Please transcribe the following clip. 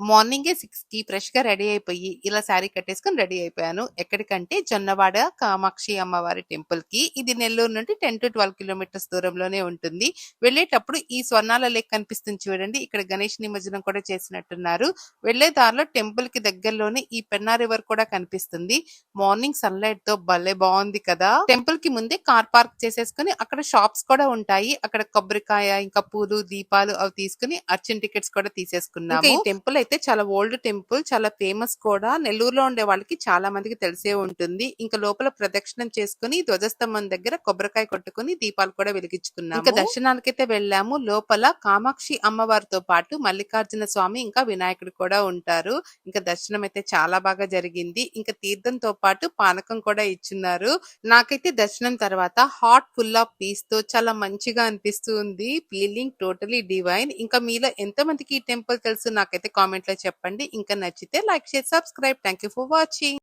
మార్నింగే సిక్స్కి ఫ్రెష్‌గా రెడీ అయిపోయి, ఇలా శారీ కట్టేసుకొని రెడీ అయిపోయాను. ఎక్కడికంటే జొన్నవాడ కామాక్షి అమ్మవారి టెంపుల్‌కి. ఇది నెల్లూరు నుండి 10-12 కిలోమీటర్స్ దూరంలోనే ఉంటుంది. వెళ్ళేటప్పుడు ఈ స్వర్ణాల లేక్ కనిపిస్తుంది చూడండి. ఇక్కడ గణేష్ నిమజ్జనం కూడా చేసినట్టున్నారు. వెళ్ళే దారిలో టెంపుల్‌కి దగ్గరలోనే ఈ పెన్నా రివర్ కూడా కనిపిస్తుంది. మార్నింగ్ సన్‌లైట్‌తో భలే బాగుంది కదా! టెంపుల్‌కి ముందే కార్ పార్క్ చేసేసుకొని అక్కడ షాప్స్ కూడా ఉంటాయి. అక్కడ కొబ్బరికాయ, ఇంకా పూలు, దీపాలు అవి తీసుకొని అర్చన్ టికెట్స్ కూడా తీసేసుకున్నాము. ఈ టెంపుల్ అయితే చాలా ఓల్డ్ టెంపుల్. చాలా ఫేమస్ కూడా. నెల్లూరులో ఉండే వాళ్ళకి చాలా మందికి తెలిసే ఉంటుంది. ఇంకా లోపల ప్రదక్షిణం చేసుకొని ధ్వజస్తంభం దగ్గర కొబ్బరికాయ కొట్టుకొని దీపాలు కూడా వెలిగించుకున్నాం ఇంకా దర్శనాలకైతే వెళ్ళాము. లోపల కామాక్షి అమ్మవారితో పాటు మల్లికార్జున స్వామి ఇంకా వినాయకుడు కూడా ఉంటారు. ఇంకా దర్శనం అయితే చాలా బాగా జరిగింది. ఇంకా తీర్థంతో పాటు పానకం కూడా ఇచ్చున్నారు. నాకైతే దర్శనం తర్వాత హార్ట్ ఫుల్ ఆఫ్ పీస్తో చాలా మంచిగా అనిపిస్తుంది ఫీలింగ్ టోటలీ డివైన్. ఇంకా మీలో ఎంతమందికి ఈ టెంపుల్ తెలుసు నాకైతే కామెంట్‌లో చెప్పండి. ఇంకా నచ్చితే లైక్, చేసి subscribe. Thank you for watching.